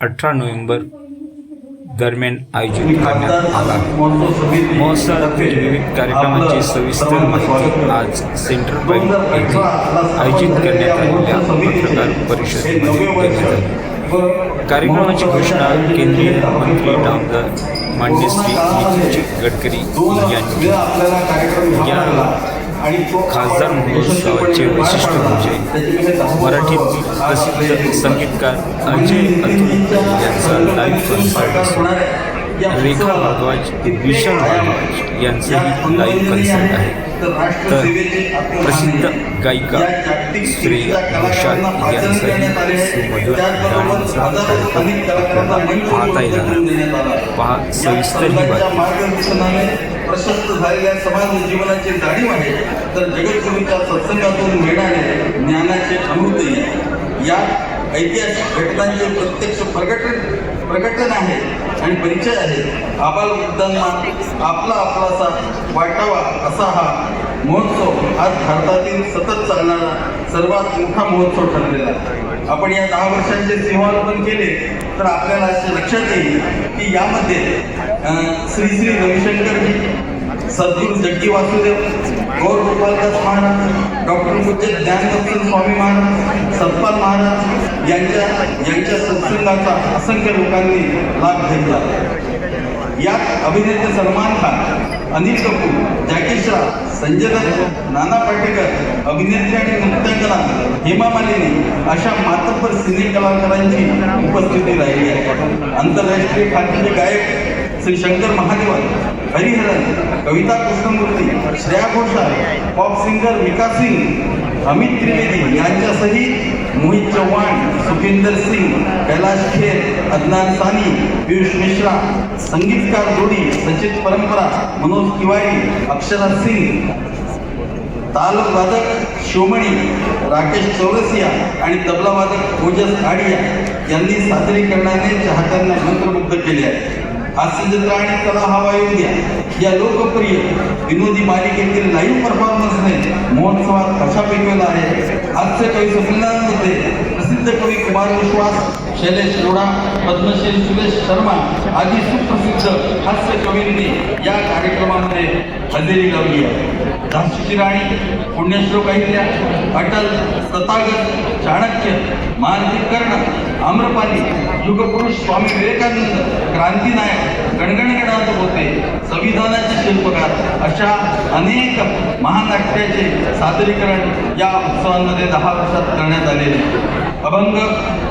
अठरा नोव्हेंबर दरम्यान आयोजित करण्यात आला. महोत्सवातील विविध कार्यक्रमांची सविस्तर माहिती आज सेंट्रल बँक येथे आयोजित करण्यात आलेल्या पत्रकार परिषदेमध्ये देण्यात आली. कार्यक्रमाची घोषणा केंद्रीय मंत्री नामदार मान्य श्री नितीनजी गडकरी यांनी या खासदार महोत्सवाचे वैशिष्ट्य म्हणजे मराठीतील प्रसिद्ध संगीतकार अजय अतुल यांचा लाईव्ह कॉन्सर्ट असून रेखा भारद्वाज विशाल भारद्वाज यांचंही लाईव्ह कन्सर्ट आहे. तर प्रसिद्ध गायिका श्रेया घोषाल यांचंही सुमधुर गाण्यांचा कार्यक्रम आपल्याला पाहता येणार पहा सविस्तर ही बातमी. प्रशस्त झालेल्या समाज जीवनाची जाणीव आहे. तर जगद्गुरूंच्या सत्संगातून मिळणारे ज्ञानाचे अमृतही या ऐतिहासिक घटनांचे प्रत्यक्ष प्रकटन प्रकटन आहे आणि परिचय आहे. आबाल वृद्धांना आपला आपलासा वाटावा असा हा महोत्सव आज भारतातील सतत चालणारा सर्वात मोठा महोत्सव ठरलेला आहे. आपण या दहा वर्षांचे सिंहावलोकन केले तर आपल्याला असे लक्षात येईल की यामध्ये श्री श्री रविशंकरजी सद्गुरू जग्गी वासुदेव गौर गोपालदास महाराज डॉक्टर पूज्य ज्ञानदर्शन स्वामी महाराज सतपाल महाराज यांच्या यांच्या सत्संगाचा असंख्य लोकांनी लाभ घेतला. यात अभिनेते सलमान खान अनिल कपूर जॅकी श्रॉफ संजय दत्त नाना पाटेकर अभिनेत्री आणि नृत्यकला हेमा मालिनी अशा मातब्बर सिने कलाकारांची उपस्थिती राहिली आहे. आंतरराष्ट्रीय खात्याचे गायक श्री शंकर महादेवन हरिहरन कविता कृष्णमूर्ती श्रेया घोषाल पॉप सिंगर विकास सिंग अमित त्रिवेदी यांच्यासहित मोहित चव्हाण सुखिंदर सिंग कैलाश खेर अदनान सानी पियुष मिश्रा संगीतकार जोडी सचित परंपरा मनोज तिवारी अक्षरा सिंग तालवादक शिवमणी राकेश चौरसिया आणि तबला वादक ओजस आडिया यांनी सादरीकरणाने चाहत्यांना मंत्रमुग्ध केले आहे. हास्यजत्रा आणि कला हवा येऊ या लोकप्रिय विनोदी मालिकेतील लाईव्ह परफॉर्मन्सने महोत्सवात कशा पेटवला आहे? हास्य कवी संमेलनांमध्ये प्रसिद्ध कवी कुमार विश्वास शैलेश रोडा पद्मश्री सुरेश शर्मा आदी सुप्रसिद्ध हास्य कवींनी या कार्यक्रमामध्ये हजेरी लावली आहे. झाशीची राणी पुण्यश्लोक अहिल्या अटल तथागत चाणक्य मानवी कर्ण आम्रपाली युगपुरुष स्वामी विवेकानंद क्रांतीनायक गणगणगणात होते संविधानाचे शिल्पकार अशा अनेक महानाट्याचे सादरीकरण या उत्सवांमध्ये दहा वर्षात करण्यात आलेले. अभंग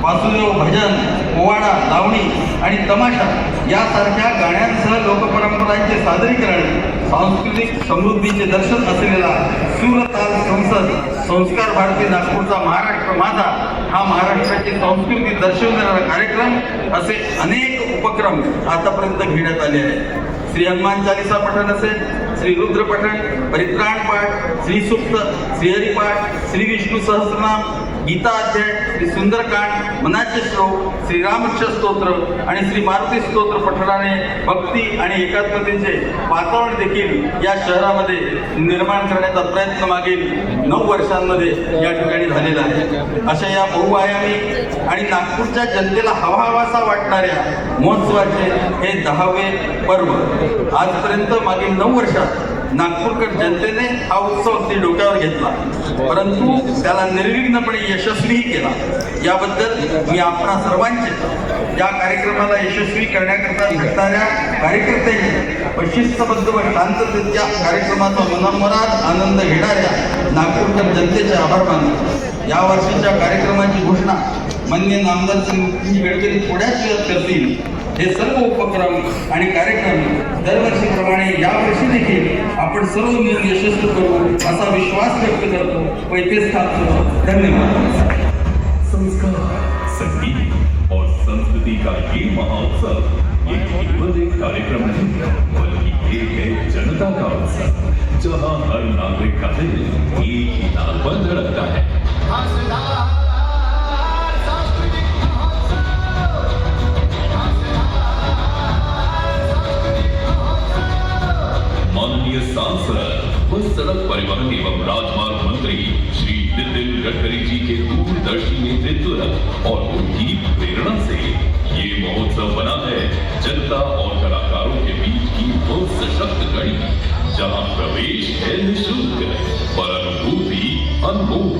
वासुदेव भजन पोवाडा लावणी आणि तमाशा यासारख्या गाण्यांसह लोकपरंपरांचे सादरीकरण सांस्कृतिक समृद्धीचे दर्शन असलेला सूरताल संसद संस्कार भारती नागपूरचा महाराष्ट्र माझा हा महाराष्ट्राची संस्कृती दर्शवून देणारा कार्यक्रम असे अनेक उपक्रम आतापर्यंत घेण्यात आले आहेत. श्री हनुमान चालिसा पठण असेल श्री रुद्र पठण परित्राण पाठ श्री सुक्त श्री विष्णू सहस्रनाम गीता अध्याय श्री सुंदरकांड मनाचे श्लोक श्री रामक्ष स्तोत्र आणि श्री मारुती स्तोत्र पठणाने भक्ती आणि एकात्मतेचे वातावरण देखील या शहरामध्ये निर्माण करण्याचा प्रयत्न मागील नऊ वर्षांमध्ये या ठिकाणी झालेला आहे. अशा या बहुआयामी आणि नागपूरच्या जनतेला हवा हवासा वाटणाऱ्या महोत्सवाचे हे दहावे पर्व आजपर्यंत मागील नऊ वर्षात नागपूरकर जनतेने हा उत्सव अगदी डोक्यावर घेतला. परंतु त्याला निर्विघ्नपणे यशस्वीही केला. याबद्दल मी आपणा सर्वांचे या कार्यक्रमाला यशस्वी करण्याकरता झटणाऱ्या कार्यकर्त्यांचे शिस्तबद्ध व शांततेत या कार्यक्रमाचा मनोमरात आनंद घेणाऱ्या नागपूरकर जनतेचे आभार मानतो. या वर्षीच्या कार्यक्रमाची घोषणा मान्य नामदार श्री नितीन गडकरी थोड्याच वेळात करतील. हे सर्व उपक्रम आणि कार्यक्रम दरवर्षीप्रमाणे यावर्षी देखील आपण सर्व मिळून यशस्वी करू असा विश्वास व्यक्त करतो. इथेच थांबतो धन्यवाद. संस्कार. संगीत और संस्कृति का ये महोत्सव एक कार्यक्रम नहीं ये है जनता का उत्सव जहाँ हर नागरिक का दिल एक ही ताल पर धड़कता है। माननीय सांसद व सड़क परिवहन एवं राजमार्ग मंत्री श्री नितिन गडकरी जी के दूरदर्शी नेतृत्व और उनकी प्रेरणा से जहाँ प्रवेश है निःशुल्क पर अनुभूति अनमोल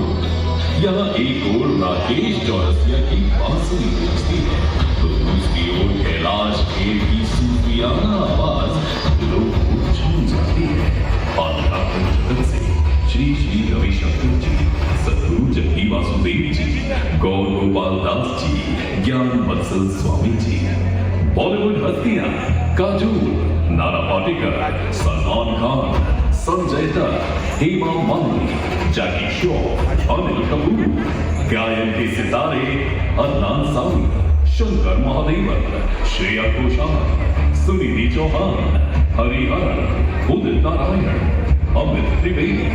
यहाँ एक ओर राकेश चौरसिया की बांसुरी गूंजती है तो दूसरी ओर कैलाश खेर की सूफियाना आवाज़ लोग छू जाती है आध्यात्मिक जगत से श्री श्री रविशंकर जी सदगुरु जग्गी वासुदेव जी गौर गोपाल दास जी ज्ञान वत्सल स्वामी जी बॉलीवुड हस्तियाँ काजू नाना पाटेकर सलमान खान संजय दत्त हेमा मालिनी जैकी श्रॉफ अनिल कपूर गायन के सितारे अदनान सामी शंकर महादेवन श्रेया घोषाल सुनिधि चौहान हरिहरन उदित नारायण अमित त्रिवेदी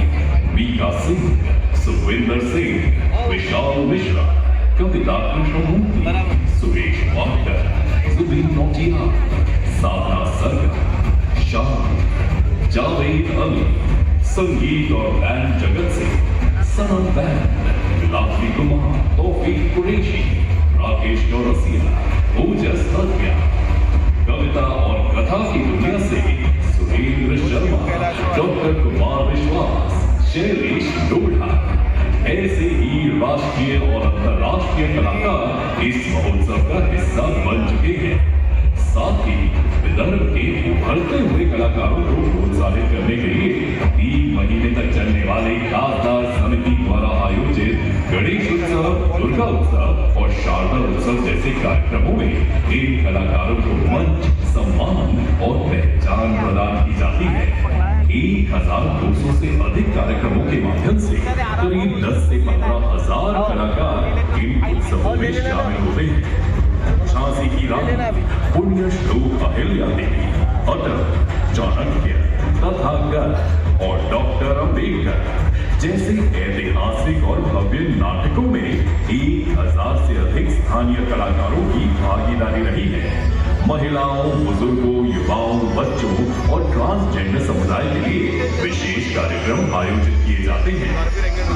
मीका सिंह सुखविंदर सिंह विशाल मिश्रा कविता कृष्णमूर्ति सुरेश वाडकर जुबिन नौटियाल साधना सरगम शाह जावेद अली संगीत और बैंड जगत से। सनम बैंड लाखी कुमार तौफीक कुरैशी राकेश चौरसिया ओजस हत्या कलाकारों को प्रोत्साहित करने के लिए तीन महीने तक चलने वाले खासदार समिति द्वारा आयोजित गणेश उत्सव, दुर्गा उत्सव और शारदा उत्सव जैसे कार्यक्रमों में इन कलाकारों को मंच, सम्मान और पहचान प्रदान की जाती है। एक हज़ार दो सौ से अधिक कार्यक्रमों के माध्यम से करीब दस से पंद्रह हज़ार कलाकार इन उत्सवों में शामिल होते हैं। झांसी की रानी, पुण्य श्लोक अहिल्या देवी अटल चाणक्य तथागत और डॉक्टर अंबेडकर जैसे ऐतिहासिक और भव्य नाटकों में एक हज़ार से अधिक स्थानीय कलाकारों की भागीदारी रही है। महिलाओं, बुज़ुर्गों, युवाओं, बच्चों और ट्रांसजेंडर समुदाय के लिए विशेष कार्यक्रम आयोजित किए जाते हैं।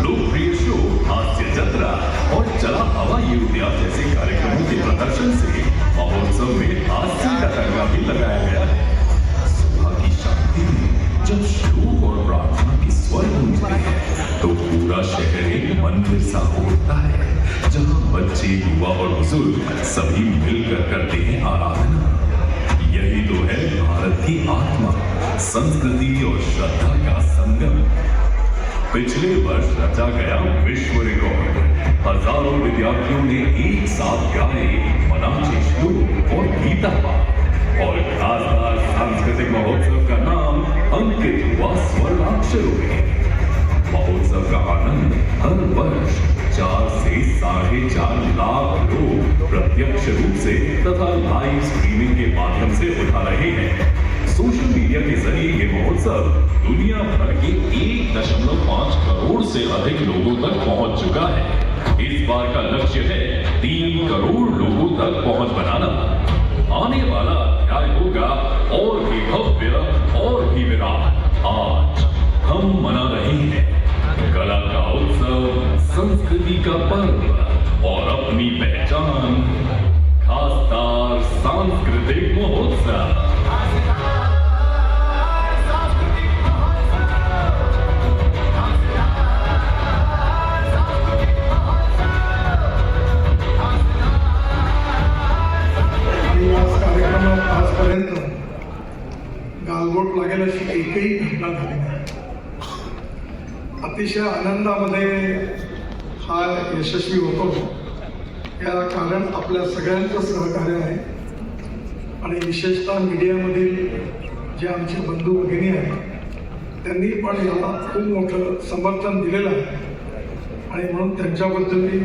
लोकप्रिय शो, हास्य जत्रा और चला हवा युद्ध जैसे कार्यक्रमों के प्रदर्शन से महोत्सव में हास्य का तड़का भी लगाया गया एक मंदिर सा उठता है, जहाँ बच्चे, युवा और बुज़ुर्ग सभी मिलकर करते हैं आराधना। यही तो है भारत की आत्मा, संस्कृति और श्रद्धा का संगम। पिछले वर्ष रचा गया विश्व रिकॉर्ड हज़ारों विद्यार्थियों ने एक साथ गाए, मनाचे श्लोक और गीता पाठ। और खासदार सांस्कृतिक महोत्सव का नाम अंकित हुआ स्वर्णाक्षरों में महोत्सव का आनंद हर वर्ष चार से साढ़े चार लाख लोग प्रत्यक्ष रूप से तथा लाइव स्ट्रीमिंग के माध्यम से उठा रहे हैं। सोशल मीडिया के ज़रिए ये महोत्सव दुनिया भर के एक दशमलव पाँच करोड़ से अधिक लोगों तक पहुँच चुका है। इस बार का लक्ष्य है तीन करोड़ लोगों तक पहुँच बनाना। आने वाला अध्याय होगा और भी भव्य और भी विराट आज हम मना रहे हैं। कला का उत्सव संस्कृति का पर्व और अपनी पहचान खासदार सांस्कृतिक महोत्सव। यशस्वी होतो. या कारण आपल्या सगळ्यांचं सहकार्य आहे. आणि विशेषतः मीडियामधील जे आमचे बंधू भगिनी आहेत त्यांनी पण याला खूप मोठं समर्थन दिलेलं आहे. आणि म्हणून त्यांच्याबद्दल मी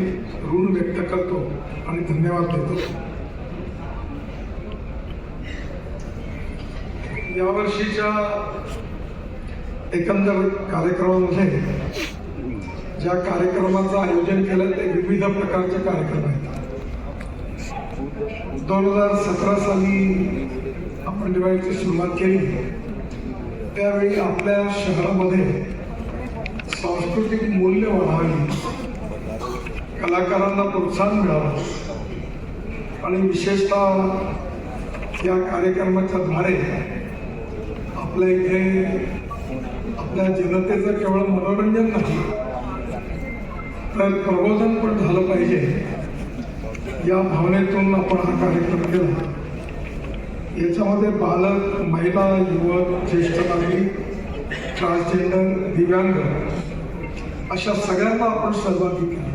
ऋण व्यक्त करतो आणि धन्यवाद देतो. यावर्षीच्या एकंदर कार्यक्रमामध्ये ज्या कार्यक्रमाचं आयोजन केलं ते विविध प्रकारचे कार्यक्रम आहेत. दोन हजार सतरा साली आपण दिवाळीची सुरुवात केली. त्यावेळी आपल्या शहरामध्ये सांस्कृतिक मूल्य वाढावी कलाकारांना प्रोत्साहन मिळावं आणि विशेषतः या कार्यक्रमाच्या द्वारे आपल्या इथे आपल्या जनतेचं केवळ मनोरंजन नाही तर प्रबोधन पण झालं पाहिजे. या भावनेतून आपण हा कार्यक्रम केला. याच्यामध्ये बालक महिला युवक ज्येष्ठ नागरिक ट्रान्सजेंडर दिव्यांग अशा सगळ्यांना आपण सहभागी केलं.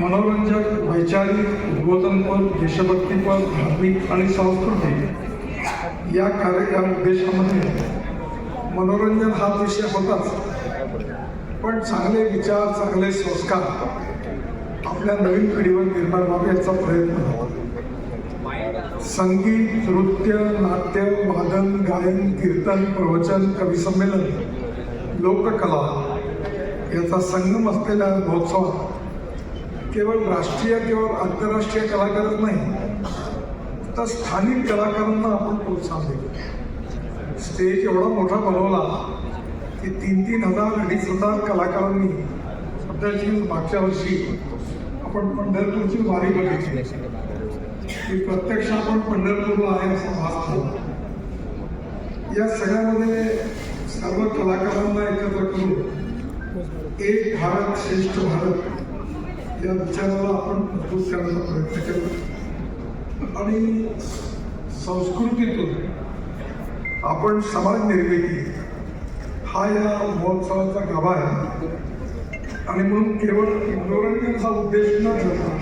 मनोरंजक वैचारिक उद्बोधनपर देशभक्तीपर धार्मिक आणि सांस्कृतिक या कार्य या उद्देशामध्ये मनोरंजन हा विषय होताच. पण चांगले विचार चांगले संस्कार आपल्या नवीन पिढीवर निर्माण व्हावे याचा प्रयत्न हवा संगीत नृत्य नाट्य वादन गायन कीर्तन प्रवचन कविसंमेलन लोककला याचा संगम असलेल्या महोत्सवात केवळ राष्ट्रीय केवळ आंतरराष्ट्रीय कलाकारच नाही तर स्थानिक कलाकारांना आपण प्रोत्साहन देतो. स्टेज एवढा मोठा बनवला की तीन तीन हजार अडीच हजार कलाकारांनी सध्याची मागच्या वर्षी आपण पंढरपूरची वारी बघितली. की प्रत्यक्ष आपण पंढरपूरला आहे असं भास या सगळ्यामध्ये सर्व कलाकारांना एकत्र करून एक भारत श्रेष्ठ भारत या विचाराला आपण मजबूत करण्याचा प्रयत्न केला. आणि संस्कृतीतून आपण समाज निर्मिती हा या महोत्सवाचा गाभा आहे. आणि म्हणून केवळ मनोरंजनाचा उद्देश न ठरता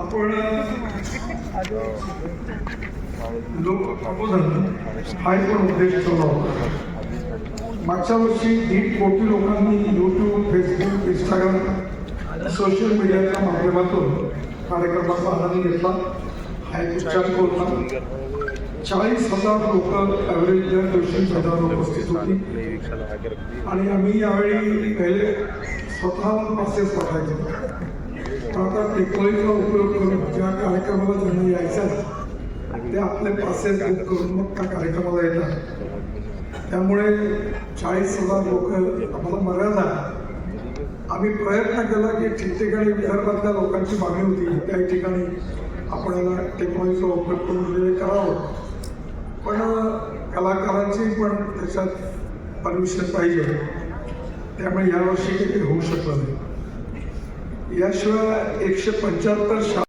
आपण लोक प्रबोधन हा एक पण उद्देश ठेवला होता. मागच्या वर्षी दीड कोटी लोकांनी यूट्यूब फेसबुक इंस्टाग्राम सोशल मीडियाच्या माध्यमातून कार्यक्रमाचा आनंद घेतला. हा एक उच्चार होता चाळीस हजार लोक ॲव्हरेज दर दिवशी मैदानावर उपस्थित होती. आणि आम्ही यावेळी पहिले स्वतः पासेस पाठायचे. पण आता टेक्नॉलॉजीचा उपयोग करून ज्या कार्यक्रमाला ज्यांना यायचं ते आपले पासेस बुक करून मग त्या कार्यक्रमाला येतात. त्यामुळे चाळीस हजार लोक आम्हाला मर्यादा आम्ही प्रयत्न केला की ठिकठिकाणी विदर्भातल्या लोकांची मागणी होती. त्याही ठिकाणी आपल्याला टेक्नॉलॉजीचा उपयोग करून करावं. पण कलाकारांची पण त्याच्यात परमिशन पाहिजे. त्यामुळे यावर्षी काही होऊ शकलं नाही. याशिवाय एकशे पंच्याहत्तर शा